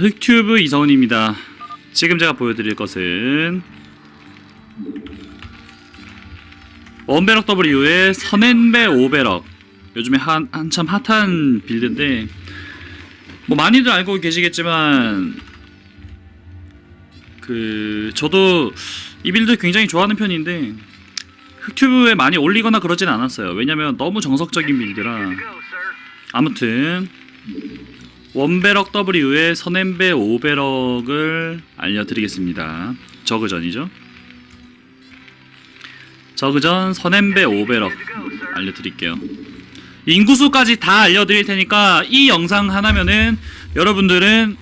흑튜브 이성훈입니다. 지금 제가 보여드릴 것은 원베럭 W의 선앤배 오베럭 요즘에 한, 한참 핫한 빌드인데 뭐 많이들 알고 계시겠지만 그 저도 이 빌드 굉장히 좋아하는 편인데 흑튜브에 많이 올리거나 그러진 않았어요. 왜냐면 너무 정석적인 빌드라 아무튼 원베럭 W의 선앤배 오베럭을 알려드리겠습니다. 저그전이죠. 저그전 선앤배 오베럭 알려드릴게요. 인구수까지 다 알려드릴 테니까 이 영상 하나면은 여러분들은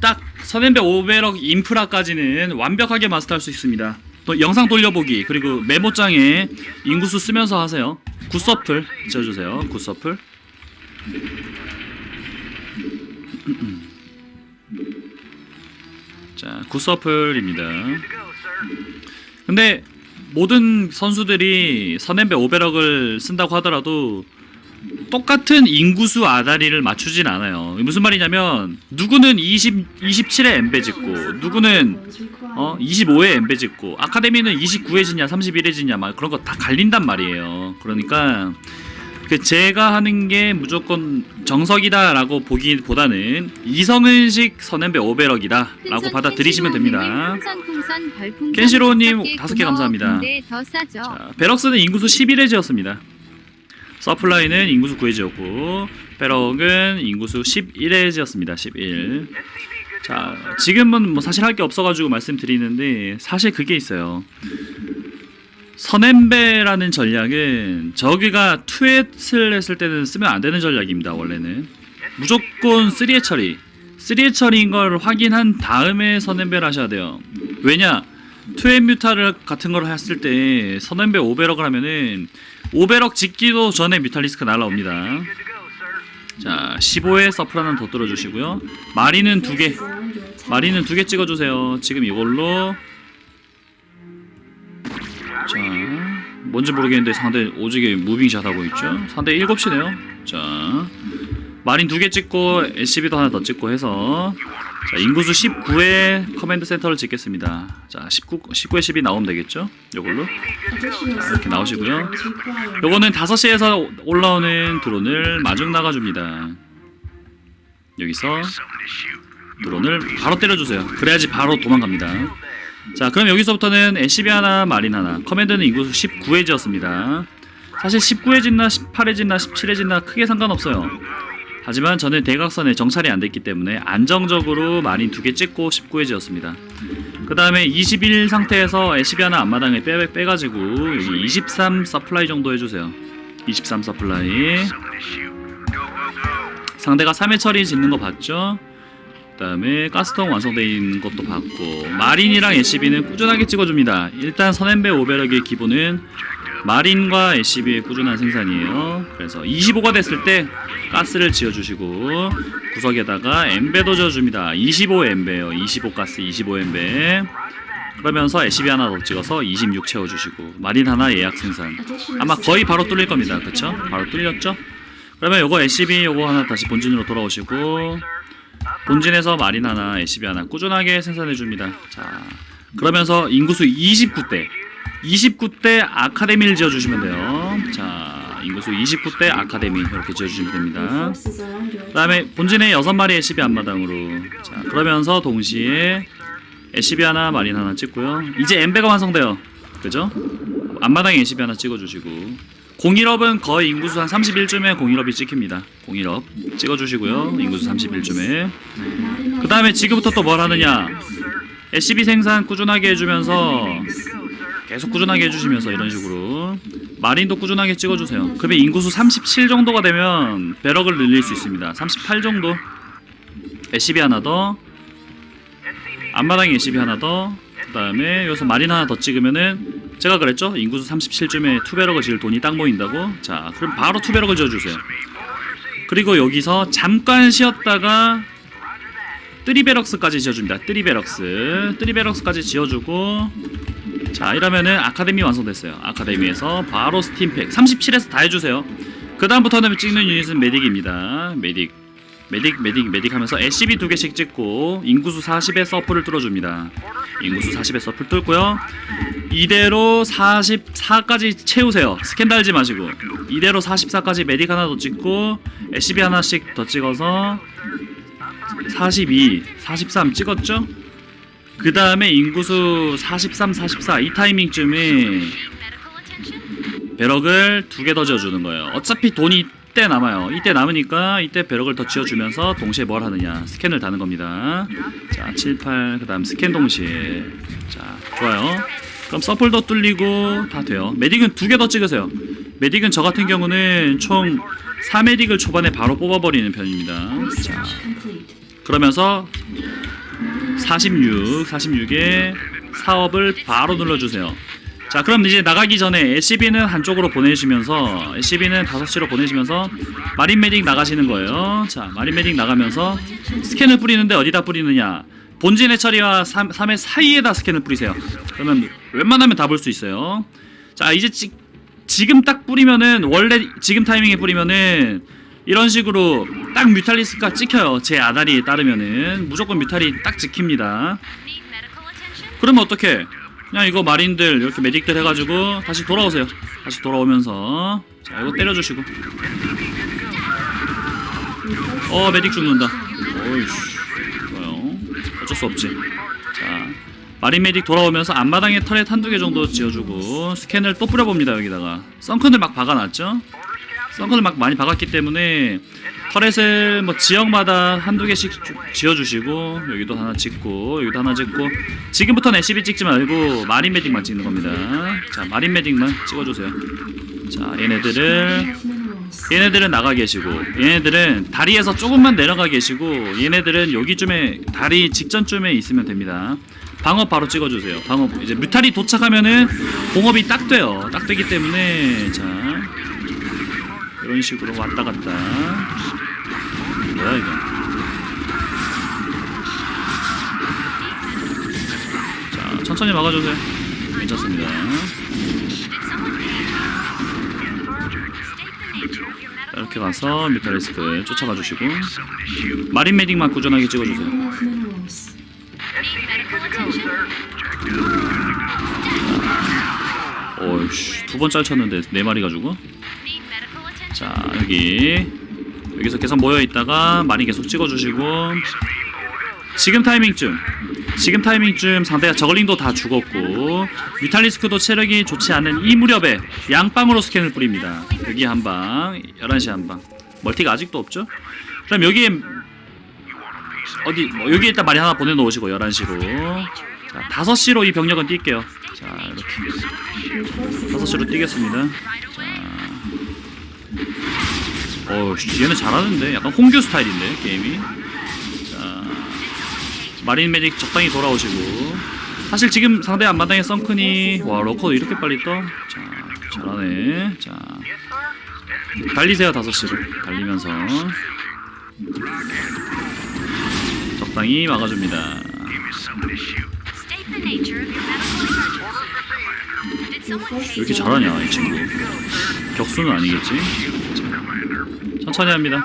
딱 선앤배 오베럭 인프라까지는 완벽하게 마스터할 수 있습니다. 또 영상 돌려보기 그리고 메모장에 인구수 쓰면서 하세요. 굿서플 지어주세요. 굿서플. 자, 굿서플입니다. 근데 모든 선수들이 선앤배 오베럭을 쓴다고 하더라도 똑같은 인구수 아다리를 맞추진 않아요. 무슨 말이냐면 누구는 20 27에 엠베 짓고 누구는 어 25에 엠베 짓고 아카데미는 29에 짓냐 31에 짓냐 막 그런 거 다 갈린단 말이에요. 그러니까 그 제가 하는 게 무조건 정석이다라고 보기보다는 이성은식 선앤배 오베럭이다라고 받아들이시면 됩니다. 켄시로우님 다섯 개 감사합니다. 더 싸죠. 자, 베럭스는 인구수 11에 지었습니다. 서플라이는 인구수 9에 지었고 베럭은 인구수 11에 지었습니다. 11. 자, 지금은 뭐 사실 할 게 없어가지고 말씀드리는데 사실 그게 있어요. 선앤배라는 전략은 저기가 투엣을 했을 때는 쓰면 안 되는 전략입니다. 원래는 무조건 3의 처리, 3의 처리인 걸 확인한 다음에 선앤배를 하셔야 돼요. 왜냐? 투엣 뮤타를 같은 걸 했을 때 선앤배 오베럭을 하면은 오베럭 짓기도 전에 뮤탈리스크 날라옵니다. 자, 15에 서플 하나 더 뚫어주시고요. 마리는 두 개, 마리는 두 개 찍어주세요. 지금 이걸로 뭔지 모르겠는데 상대 오지게 무빙샷 하고 있죠. 상대 7시네요. 자, 마린 두 개 찍고 SCB도 하나 더 찍고 해서 자, 인구수 19에 커맨드 센터를 짓겠습니다. 자, 19, 19에 10이 나오면 되겠죠? 요걸로. 이렇게 나오시고요. 요거는 5시에서 올라오는 드론을 마중 나가줍니다. 여기서 드론을 바로 때려주세요. 그래야지 바로 도망갑니다. 자, 그럼 여기서부터는 SCB 하나, 마린 하나. 커맨드는 인구수 19에 지었습니다. 사실 19에 짓나, 18에 짓나, 17에 짓나 크게 상관없어요. 하지만 저는 대각선에 정찰이 안 됐기 때문에 안정적으로 마린 두 개 찍고 19에 지었습니다. 그 다음에 21 상태에서 SCB 하나 앞마당에 빼, 빼가지고 여기 23 서플라이 정도 해주세요. 23 서플라이. 상대가 3회 처리 짓는 거 봤죠? 그 다음에 가스통 완성되어 있는 것도 봤고 마린이랑 SCB는 꾸준하게 찍어줍니다. 일단 선앤배 오베럭의 기본은 마린과 SCB의 꾸준한 생산이에요. 그래서 25가 됐을 때 가스를 지어주시고 구석에다가 엠베도 지어줍니다. 25 엠베요. 25 가스, 25 엠베. 그러면서 SCB 하나 더 찍어서 26 채워주시고 마린 하나 예약 생산. 아마 거의 바로 뚫릴 겁니다. 그쵸? 바로 뚫렸죠? 그러면 요거 SCB 요거 하나 다시 본진으로 돌아오시고 본진에서 마린 하나, SCB 하나 꾸준하게 생산해 줍니다. 자, 그러면서 인구수 29대, 29대 아카데미를 지어주시면 돼요. 자, 인구수 29대 아카데미 이렇게 지어주시면 됩니다. 그 다음에 본진에 6마리 SCB 앞마당으로. 자, 그러면서 동시에 SCB 하나, 마린 하나 찍고요. 이제 엠베가 완성돼요. 그죠? 앞마당에 SCB 하나 찍어주시고. 01업은 거의 인구수 한 31쯤에 01업이 찍힙니다. 01업 찍어주시고요. 인구수 31쯤에. 그 다음에 지금부터 또 뭘 하느냐. SCB 생산 꾸준하게 해주면서 계속 꾸준하게 해주시면서 이런 식으로 마린도 꾸준하게 찍어주세요. 그러면 인구수 37 정도가 되면 배럭을 늘릴 수 있습니다. 38 정도. SCB 하나 더. 앞마당에 SCB 하나 더. 그 다음에 여기서 마린 하나 더 찍으면은 제가 그랬죠? 인구수 37쯤에 투베럭을 지을 돈이 딱 모인다고? 자, 그럼 바로 투베럭을 지어주세요. 그리고 여기서 잠깐 쉬었다가 뜨리베럭스까지 지어줍니다. 뜨리베럭스. 뜨리베럭스까지 지어주고 자 이러면은 아카데미 완성됐어요. 아카데미에서 바로 스팀팩 37에서 다 해주세요. 그 다음부터는 찍는 유닛은 메딕입니다. 메딕 메딕 메딕 메딕 하면서 SCB 두 개씩 찍고 인구수 40에 서플을 뚫어줍니다. 인구수 40에 서플 뚫고요. 이대로 44까지 채우세요. 스캔 달지 마시고 이대로 44까지 메딕 하나 더 찍고 SCB 하나씩 더 찍어서 42, 43 찍었죠? 그 다음에 인구수 43, 44 이 타이밍쯤에 배럭을 두 개 더 지어주는 거예요. 어차피 돈이 이때 남아요. 이때 남으니까 이때 배럭을 더 지어주면서 동시에 뭘 하느냐 스캔을 다는 겁니다. 자, 7, 8 그다음 스캔 동시에 자 좋아요. 그럼 서플도 뚫리고 다 돼요. 메딕은 두 개 더 찍으세요. 메딕은 저 같은 경우는 총 4메딕을 초반에 바로 뽑아버리는 편입니다. 자. 그러면서 46, 46에 사업을 바로 눌러주세요. 자, 그럼 이제 나가기 전에 SCB는 한쪽으로 보내시면서 SCB는 5시로 보내시면서 마린 메딕 나가시는 거예요. 자, 마린 메딕 나가면서 스캔을 뿌리는데 어디다 뿌리느냐? 본진의 처리와 3, 3의 사이에다 스캔을 뿌리세요. 그러면 웬만하면 다 볼 수 있어요. 자, 이제 지, 지금 딱 뿌리면은 원래 지금 타이밍에 뿌리면은 이런 식으로 딱 뮤탈리스크가 찍혀요. 제 아다리에 따르면은 무조건 뮤탈이 딱 찍힙니다. 그러면 어떻게? 그냥 이거 마린들 이렇게 메딕들 해가지고 다시 돌아오세요. 다시 돌아오면서 자 이거 때려주시고. 어 메딕 죽는다. 어이씨 좋아요. 어쩔 수 없지. 자 마린 메딕 돌아오면서 앞마당에 터렛 한두 개 정도 지어주고 스캔을 또 뿌려봅니다 여기다가 썬큰을 막 박아놨죠. 썬큰을 막 많이 박았기 때문에 터렛을 뭐 지역마다 한두 개씩 주- 지어주시고 여기도 하나 찍고 여기도 하나 찍고 지금부터는 SCB 찍지 말고 마린 메딕만 찍는 겁니다. 자 마린 메딕만 찍어주세요. 자 얘네들을. 얘네들은 나가 계시고 얘네들은 다리에서 조금만 내려가 계시고 얘네들은 여기쯤에 다리 직전쯤에 있으면 됩니다. 방업 바로 찍어주세요. 방업. 이제 뮤탈이 도착하면은 공업이 딱 돼요. 딱 되기 때문에 자 이런 식으로 왔다 갔다 뭐야 이거 자 천천히 막아주세요 괜찮습니다 이렇게 가서 뮤탈리스크 쫓아가 주시고 마린 메딕만 꾸준하게 찍어주세요. 어이씨 두 번 짤쳤는데 네 마리가 죽어? 자 여기. 여기서 계속 모여 있다가 많이 계속 찍어주시고. 지금 타이밍쯤. 지금 타이밍쯤 상대가 저글링도 다 죽었고 뮤탈리스크도 체력이 좋지 않은 이 무렵에 양방으로 스캔을 뿌립니다. 여기 한방 11시 한방. 멀티가 아직도 없죠? 그럼 여기에 어디 뭐 여기 일단 많이 하나 보내놓으시고 11시로. 자 5시로 이 병력은 뛸게요. 자 이렇게. 5시로 뛰겠습니다 어, 씨, 얘는 잘하는데 약간 홍규 스타일인데 게임이. 자, 마린 메딕 적당히 돌아오시고. 사실 지금 상대 앞마당에 썬크니 와 러커도 이렇게 빨리 떠. 자, 잘하네. 자, 달리세요 다섯 시로 달리면서 적당히 막아줍니다. 왜 이렇게 잘하냐 이 친구. 격수는 아니겠지? 천천히 합니다.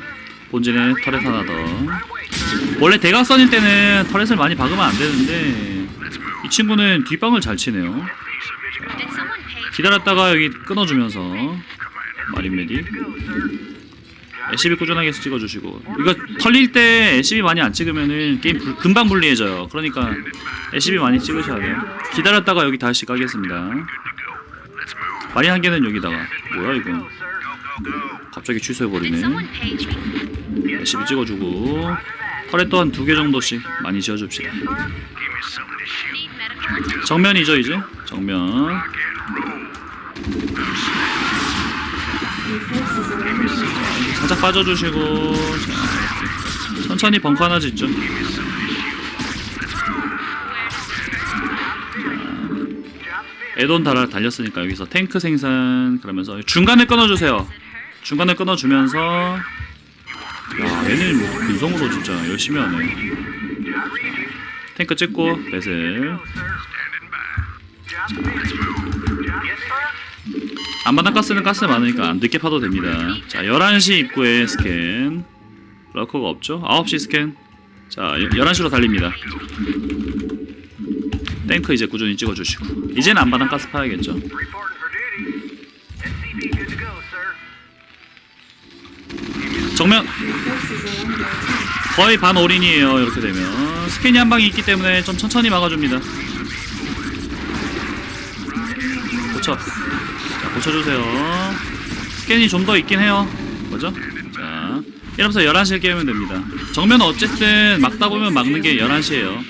본진에 터렛 하나 더. 원래 대각선일 때는 터렛을 많이 박으면 안 되는데 이 친구는 뒷방을 잘 치네요. 자, 기다렸다가 여기 끊어주면서 마린 메디. SCB 꾸준하게 찍어주시고 이거 털릴 때 SCB 많이 안 찍으면은 게임 불- 금방 불리해져요. 그러니까 SCB 많이 찍으셔야 돼요. 기다렸다가 여기 다시 가겠습니다. 마린 한 개는 여기다가 뭐야 이거? 갑자기 취소해버리네 열심히 찍어주고 털에 또 한 두 개 정도씩 많이 지어줍시다 정면이죠 이제 정면 살짝 빠져주시고. 자. 천천히 벙커 하나 짓죠. 에돈 달아 달렸으니까 여기서 탱크 생산 그러면서 중간에 끊어주세요. 중간에 끊어주면서. 야 얘는 뭐 근성으로 진짜 열심히 하네. 탱크 찍고 배슬 안마당 가스는 가스 많으니까 늦게 파도 됩니다. 자 11시 입구에 스캔. 러커가 없죠? 9시 스캔. 자 11시로 달립니다. 탱크 이제 꾸준히 찍어주시고. 이제는 안바닥 가스 파야겠죠. 정면. 거의 반 올인이에요 이렇게 되면. 스캔이 한 방이 있기 때문에 좀 천천히 막아줍니다. 고쳐. 자 고쳐주세요. 스캔이 좀 더 있긴 해요. 뭐죠? 자 이러면서 11시를 깨면 됩니다. 정면은 어쨌든 막다 보면 막는 게 11시에요.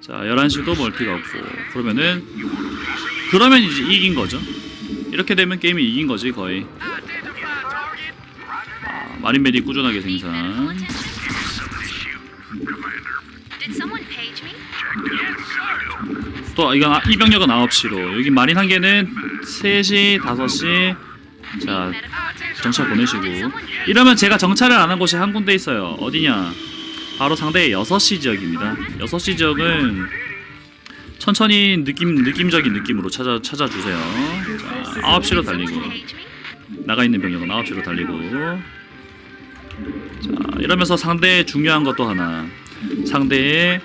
자 11시도 멀티가 없고. 그러면은 그러면 이제 이긴 거죠. 이렇게 되면 게임이 이긴 거지 거의. 아, 마린 메디 꾸준하게 생산? 또 이건 아- 이 병력은 9시로. 여기 마린 한 개는 3시, 5시. 자 정찰 보내시고. 이러면 제가 정찰을 안 한 곳이 한 군데 있어요. 어디냐? 바로 상대의 6시 지역입니다. 6시 지역은 천천히 느낌, 느낌적인 느낌으로 찾아, 찾아주세요. 자 9시로 달리고? 나가 있는 병력은 9시로 달리고. 자 이러면서 상대의 중요한 것도 하나. 상대의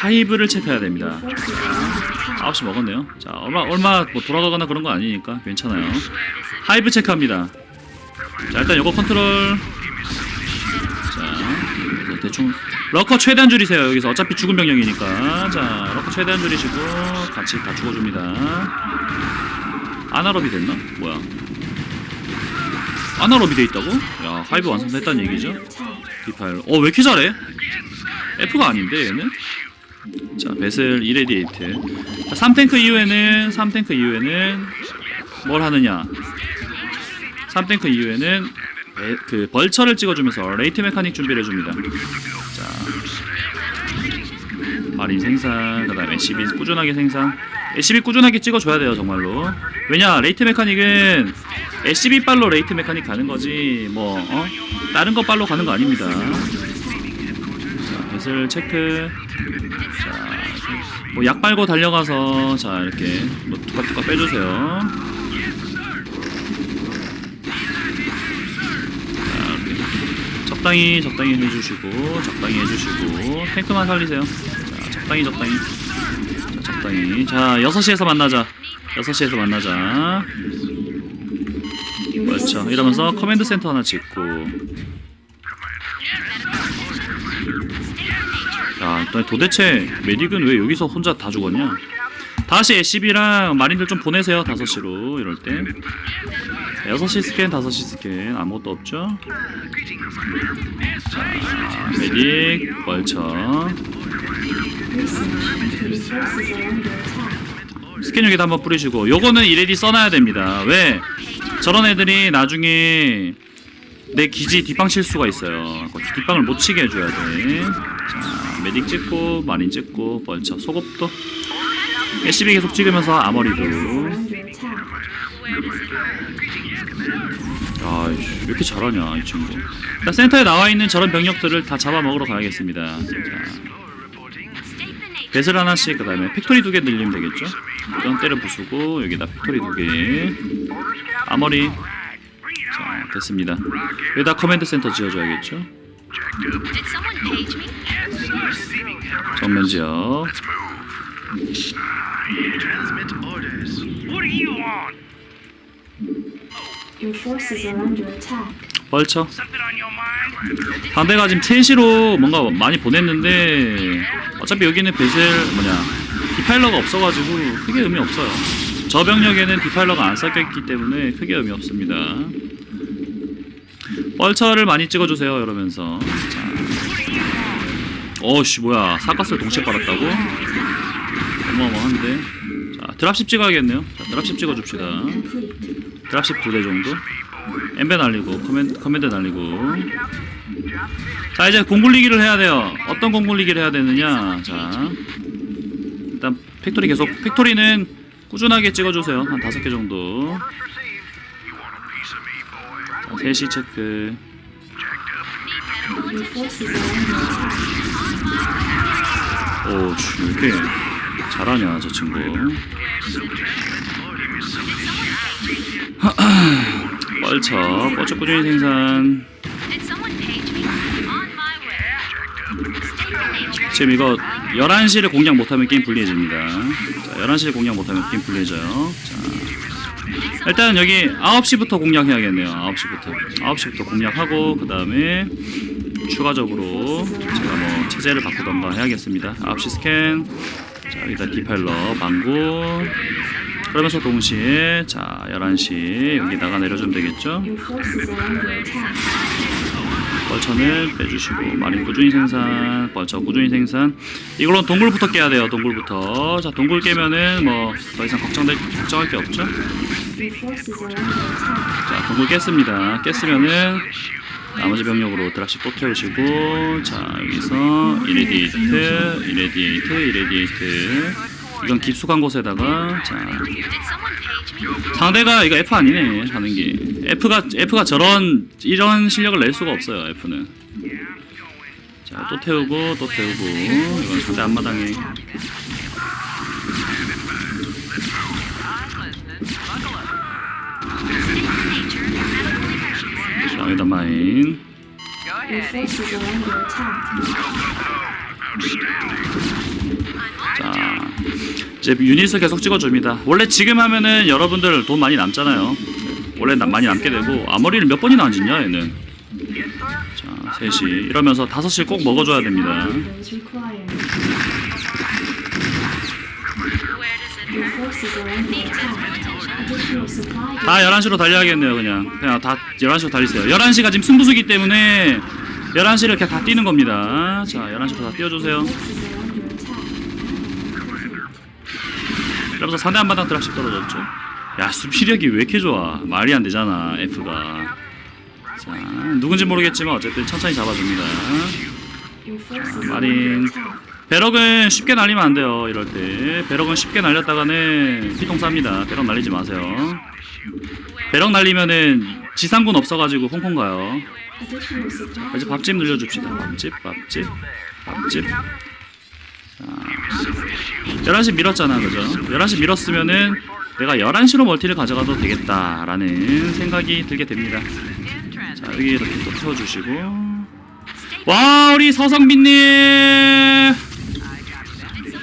하이브를 체크해야 됩니다. attack. 9시 먹었네요. 자, 얼마 얼마 뭐 돌아가거나 그런 거 아니니까 괜찮아요. 하이브 체크합니다. 자, 일단 요거 컨트롤. 자, 그래서 대충 러커 최대한 줄이세요. 여기서 어차피 죽은 병력이니까. 자, 러커 최대한 줄이시고 같이 다 죽어줍니다. 아나럽이 됐나? 뭐야? 아나럽이 돼 있다고? 야, 하이브 완성됐다는 얘기죠? 디파일. 어, 왜 이렇게 잘해? F가 아닌데 얘는? 자, 베슬 이레디에이트. 자, 3탱크 이후에는 3탱크 이후에는 뭘 하느냐? 3탱크 이후에는 에- 그 벌처를 찍어주면서 레이트 메카닉 준비를 해줍니다. 자, 마린 생산, 그 다음에 SCB 꾸준하게 생산. SCB 꾸준하게 찍어줘야 돼요, 정말로. 왜냐, 레이트 메카닉은 SCB 빨로 레이트 메카닉 가는 거지, 뭐 어? 다른 거 빨로 가는 거 아닙니다. 자, 베슬 체크. 자, 뭐약 빨고 달려가서 자 이렇게 뭐 뚜까뚜까 빼주세요. 자, 이렇게 적당히 적당히 해주시고 적당히 해주시고 탱크만 살리세요. 자 적당히 적당히 자, 적당히 자 6시에서 만나자 6시에서 만나자 그렇죠 이러면서 커맨드. 센터 하나 짓고 야, 또 도대체 메딕은 왜 여기서 혼자 다 죽었냐? 다시 SCB랑 마린들 좀 보내세요. 5시로 이럴 때. 6시 스캔, 5시 스캔 아무것도 없죠? 자, 메딕, attack. 스캔 여기다 한번 뿌리시고 요거는 이레디 써놔야 됩니다. 왜? 저런 애들이 나중에 내 기지 뒷방 칠 수가 있어요. 그 뒷방을 못 치게 해줘야 돼. 자, 메딕 찍고 마린 찍고 벌처 소급도 SCB 계속 찍으면서 아머리도 Under attack. 아, 왜 이렇게 잘하냐 이 친구. 일단 센터에 나와 있는 저런 병력들을 다 잡아먹으러 가야겠습니다. 자. 배슬 하나씩 그 다음에 팩토리 두 개 늘리면 되겠죠? 이건 때려 부수고 여기다 팩토리 두 개. 아머리. 자, 됐습니다. 여기다 커맨드 센터 지어줘야겠죠? Did someone page me? 정면 지역. Transmit orders. What do you want? Your forces are under attack. 벌쳐. Something on your mind? 상대가 지금 3시로 뭔가 많이 보냈는데 어차피 여기는 베슬 뭐냐 디파일러가 없어가지고 크게 의미 없어요. 저 병력에는 디파일러가 안 섞여있기 때문에 크게 의미 없습니다. 뻘처를 많이 찍어주세요 이러면서. 자. 어씨 뭐야. 사가스를 동시에 빨았다고? 어마어마한데. 자 드랍십 찍어야겠네요. 자 드랍십 찍어줍시다. 드랍십 두 대 정도? 엠베 날리고 커맨, 커맨드 날리고. 자 이제 공굴리기를 해야 돼요. 어떤 공굴리기를 해야 되느냐. 자. 일단 팩토리 계속 팩토리는 꾸준하게 찍어주세요. 한 다섯 개 정도 자 3시 체크. 오, 이렇게 잘하냐, 저 친구. 뻘쳐, 뻘쳐 꾸준히 생산. 지금 이거 11시를 공략 못하면 게임 불리해집니다. 자, 11시를 공략 못하면 게임 불리해져요. 자, 일단 여기 9시부터 공략해야겠네요. 9시부터. 9시부터 공략하고, 그 다음에 추가적으로 제가 뭐 체제를 바꾸던가 해야겠습니다. 9시 스캔. 자, 여기다 디파일러 방구. 그러면서 동시에 자 11시 여기다가 내려주면 되겠죠 벌처는 빼주시고 마린 꾸준히 생산 벌처 꾸준히 생산. 이걸로 동굴부터 깨야 돼요 동굴부터. 자 동굴 깨면은 뭐 더 이상 걱정될 걱정할 게 없죠. 자 동굴 깼습니다. 깼으면은 나머지 병력으로 드랍십 또 태우시고 자 여기서 이레디에이트 이레디에이트 이레디에이트 이건 깊숙한 곳에다가 자? 상대가 이거 F 아니네 하는 게. F가 F가 저런 이런 실력을 낼 수가 없어요 F는. 자 또 태우고 또 태우고. 이건 상대 앞마당에. 자 여기다 마인 이제 유닛을 계속 찍어줍니다. 원래 지금 하면은 여러분들 돈 많이 남잖아요. 원래 남- 많이 남게 되고 아머리를 몇 번이나 안 짓냐 얘는. 자 3시 이러면서 5시 꼭 먹어줘야 됩니다. 다 11시로 달려야겠네요 그냥. 그냥 다 11시로 달리세요. 11시가 지금 승부수기 때문에 11시를 그냥 다 뛰는 겁니다. 자 11시로 다 띄워주세요 이러면서 상대 한 바닥 드랍십 떨어졌죠. 야 수비력이 왜 이렇게 좋아? 말이 안 되잖아 F가. 자 누군지 모르겠지만 어쨌든 천천히 잡아줍니다. are 마린. 배럭은 쉽게 날리면 안 돼요 이럴 때. 배럭은 쉽게 날렸다가는 피통 쌉니다. 배럭 날리지 마세요. 배럭 날리면은 지상군 없어가지고 홍콩 가요. 이제 밥집 늘려줍시다. 밥집, 밥집, 밥집. 자, 11시 밀었잖아, 그죠? 11시 밀었으면은 내가 11시로 멀티를 가져가도 되겠다라는 생각이 들게 됩니다. 자, 여기 이렇게 또 태워주시고. 와, 우리 서성빈님!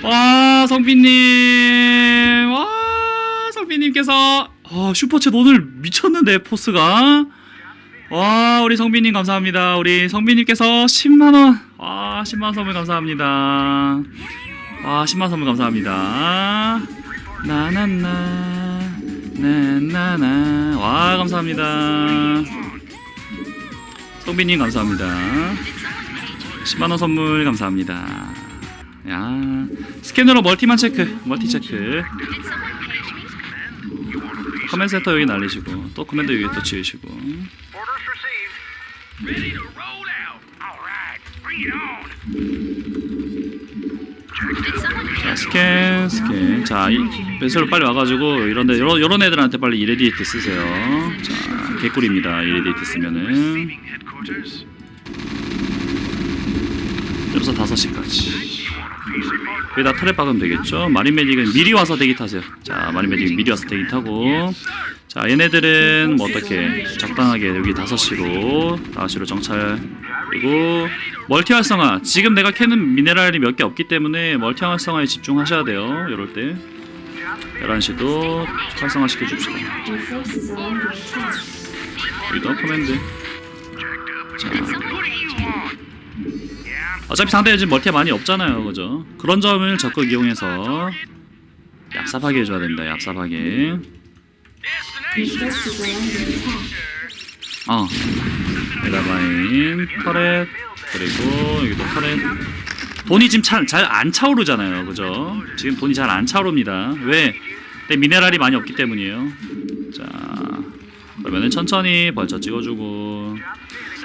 와, 성빈님! 와, 성빈님께서, 어, 슈퍼챗 오늘 미쳤는데, 포스가? 와 우리 성빈님 감사합니다. 우리 성빈님께서 10만원. 와 10만원 선물 감사합니다. 와 10만원 선물 감사합니다. 나나나 나나나. 와 감사합니다. 성빈님 감사합니다. 10만원 선물 감사합니다. 야 스캐너로 멀티만 체크 멀티 체크? 커맨드 센터 여기 날리시고 또 커맨드 여기 또 지으시고. Ready to roll out. All right, bring it on. 자, 스캔, 스캔. 자, 이 배수로 빨리 와가지고 이런데 이런 이런 애들한테 빨리 이레디에이트 쓰세요. 자, 개꿀입니다. 이레디에이트 쓰면은. 여기서 5시까지. 여기다 터렛 박으면 되겠죠. 마린 메딕은 미리 와서 대기 타세요. 자, 마린 메딕은 미리 와서 대기 타고. 자, 얘네들은 뭐 어떻게 적당하게 여기 5시로 5시로 정찰 그리고 멀티 활성화. 지금 내가 캐는 미네랄이 몇 개 없기 때문에 멀티 활성화에 집중하셔야 돼요. 이럴 때. 11시도 활성화 시켜줍시다. 여기도 커맨드. 자? 어차피 상대에 지금 멀티가 많이 없잖아요, 그죠? 그런 점을 적극 이용해서 얍삽하게 해줘야 됩니다. 얍삽하게. 어. 메다바인, 터렛, 그리고 여기도 터렛. 돈이 지금 잘 안 차오르잖아요, 그죠? 지금 돈이 잘 안 차오릅니다. 왜? 내 미네랄이 많이 없기 때문이에요. 자, 그러면은 천천히 벌쳐 찍어주고.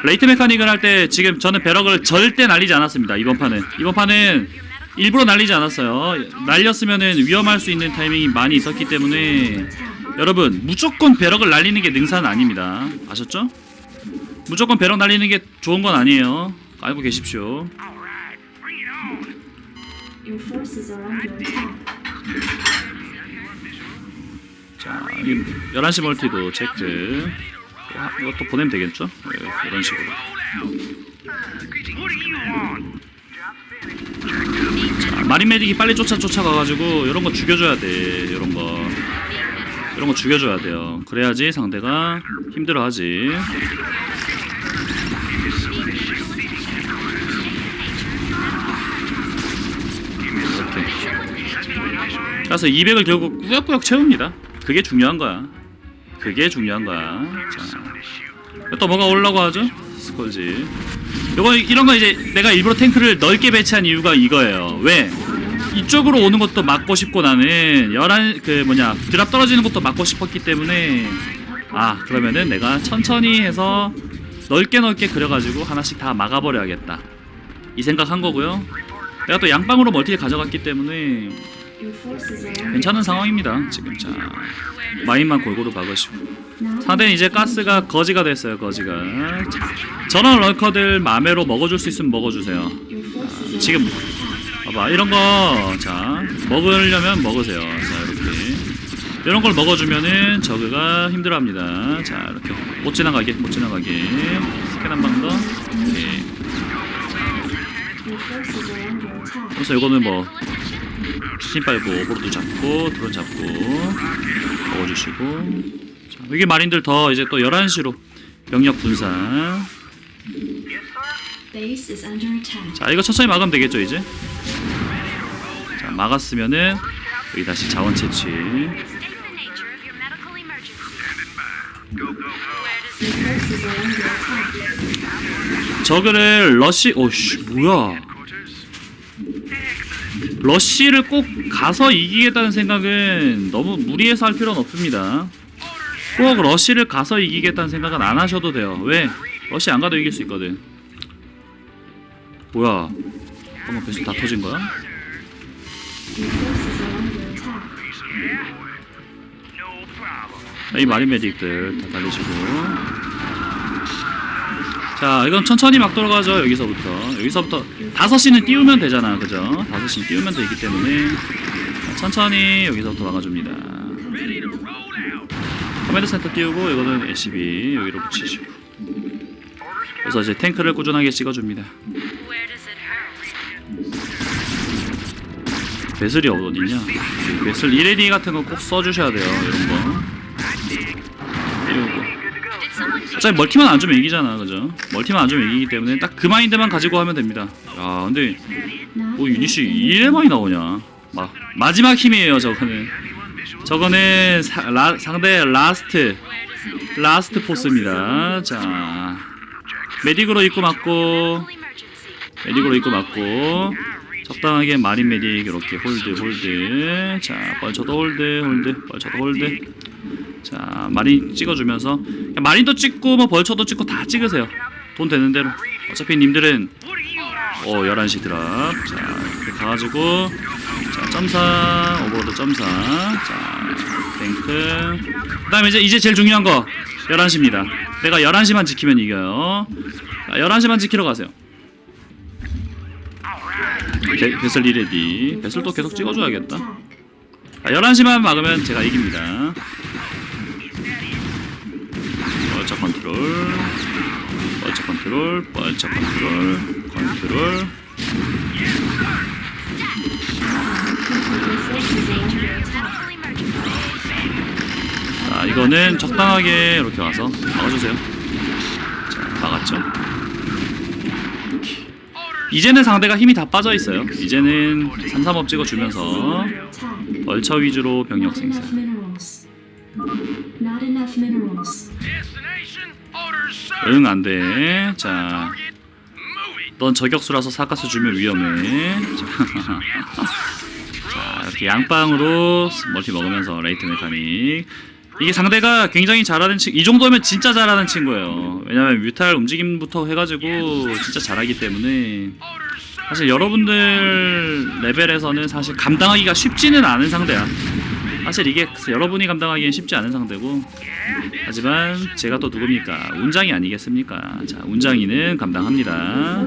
레이트 메카닉을 할 때 지금 저는 배럭을 절대 날리지 않았습니다. 이번 판은 이번 판은 일부러 날리지 않았어요. 날렸으면은 위험할 수 있는 타이밍이 많이 있었기 때문에 여러분 무조건 배럭을 날리는 게 능사는 아닙니다. 아셨죠? 무조건 배럭 날리는 게 좋은 건 아니에요. 알고 계십시오. 자, 이 11시 멀티도 체크. 아, 이것도 보내면 되겠죠? 네, 이런 식으로. 자, 마린 메딕이 빨리 쫓아 쫓아가가지고 이런 거 죽여줘야 돼. 이런 거. 이런 거 죽여줘야 돼요. 그래야지 상대가 힘들어하지. 이렇게. 그래서 200을 결국 꾸역꾸역 채웁니다. 그게 중요한 거야. 그게 중요한 거야. 자, 또 뭐가 올라고 하죠? 스콜지. 요거 이런 거 이제 내가 일부러 탱크를 넓게 배치한 이유가 이거예요. 왜? 이쪽으로 오는 것도 막고 싶고 나는 열한 그 뭐냐 드랍 떨어지는 것도 막고 싶었기 때문에 아 그러면은 내가 천천히 해서 넓게 넓게 그려가지고 하나씩 다 막아버려야겠다 이 생각한 거고요. 내가 또 양방으로 멀티를 가져갔기 때문에 괜찮은 상황입니다. 지금 자 마인만 골고루 박으시고 상대는 이제 가스가 거지가 됐어요. 거지가 자, 저런 럴커들 마매로 먹어줄 수 있으면 먹어주세요. forces are 지금. 봐봐 이런 거 자 먹으려면 먹으세요. 자 이렇게 이런 걸 먹어주면은 저그가 힘들어합니다. 자 이렇게 못 지나가게 못 지나가게 스캔 한 방 더. 오케이. 그래서 이거는 뭐 스팀 빨고 오버로드 잡고 드론 잡고 먹어주시고 자, 여기 마린들 더 이제 또 11시로 병력 분산. 자 이거 천천히 막으면 되겠죠 이제 자 막았으면은 여기 다시 자원 채취. 저그를 러시 오씨 뭐야 러시를 꼭 가서 이기겠다는 생각은 너무 무리해서 할 필요는 없습니다 꼭 러시를 가서 이기겠다는 생각은 안 하셔도 돼요 왜? 러시 안 가도 이길 수 있거든 뭐야 방금 배수 다 터진 거야? 이 마린 메딕들 다 달리시고. 자 이건 천천히 막 돌아가죠 여기서부터. 여기서부터 5시는 띄우면 되잖아 그죠? 5시는 띄우면 되기 때문에. 자, 천천히 여기서부터 막아줍니다. 커맨드 센터 띄우고 이거는 LCB 여기로 붙이시고. 그래서 이제 탱크를 꾸준하게 찍어줍니다 배슬이 어딨냐 배슬 1AD 같은 거 꼭 써주셔야 돼요 이런 거. 어차피 멀티만 안 주면 이기잖아 그죠? 멀티만 안 주면 이기기 때문에 딱 그 마인드만 가지고 하면 됩니다. 야 근데 뭐 유닛이 이래 많이 나오냐? 마, 마지막 힘이에요 저거는. 저거는 사, 라, 상대 라스트 라스트 포스입니다. 자 메딕으로 입고 맞고? 메딕으로 입고 맞고 적당하게 마린 메딕 이렇게 홀드 홀드. 자 벌쳐도 홀드 홀드 벌쳐도 홀드. 자 마린 찍어주면서. 그냥 마린도 찍고 뭐 벌쳐도 찍고 다 찍으세요. 돈 되는 대로. 어차피 님들은 어 11시 드랍. 자 이렇게 가가지고. 자 점사. 오버로드 점사. 자 탱크. 그 다음에 이제 이제 제일 중요한 거. 11시입니다. 내가 11시만 지키면 이겨요. 자 11시만 지키러 가세요 배, 배슬 1레디 배슬도 계속 찍어줘야겠다. 자, 11시만 막으면 제가 이깁니다. 벌처 컨트롤 벌처 컨트롤 벌처 컨트롤 컨트롤. 자 이거는 적당하게 이렇게 와서 막아주세요. 자 막았죠 이제는 상대가 힘이 다 빠져 있어요 이제는 3-3업 찍어주면서. 벌처 위주로 병력 생산. 응 안돼 자. 넌 저격수라서 사가스 주면 위험해 자, 자 이렇게 양방으로 멀티 먹으면서 레이트 메카닉 이게 상대가 굉장히 잘하는 친이 정도면 진짜 잘하는 친구예요 왜냐면 뮤탈 움직임부터 해가지고 진짜 잘하기 때문에. 사실 여러분들 레벨에서는 사실 감당하기가 쉽지는 않은 상대야 사실 이게 여러분이 감당하기엔 쉽지 않은 상대고 하지만 제가 또 누굽니까 운장이 아니겠습니까 자 운장이는 감당합니다.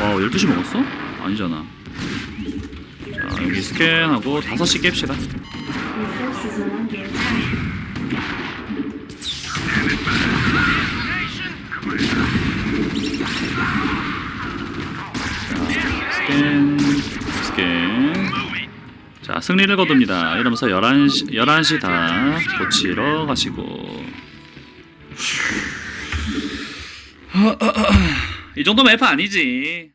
와우 12시 먹었어? 아니잖아 스캔하고 5시 깹시다. 스캔 스캔. 자 승리를 거둡니다. 이러면서 11시, 11시 다 고치러 가시고. 이 정도면 F 아니지.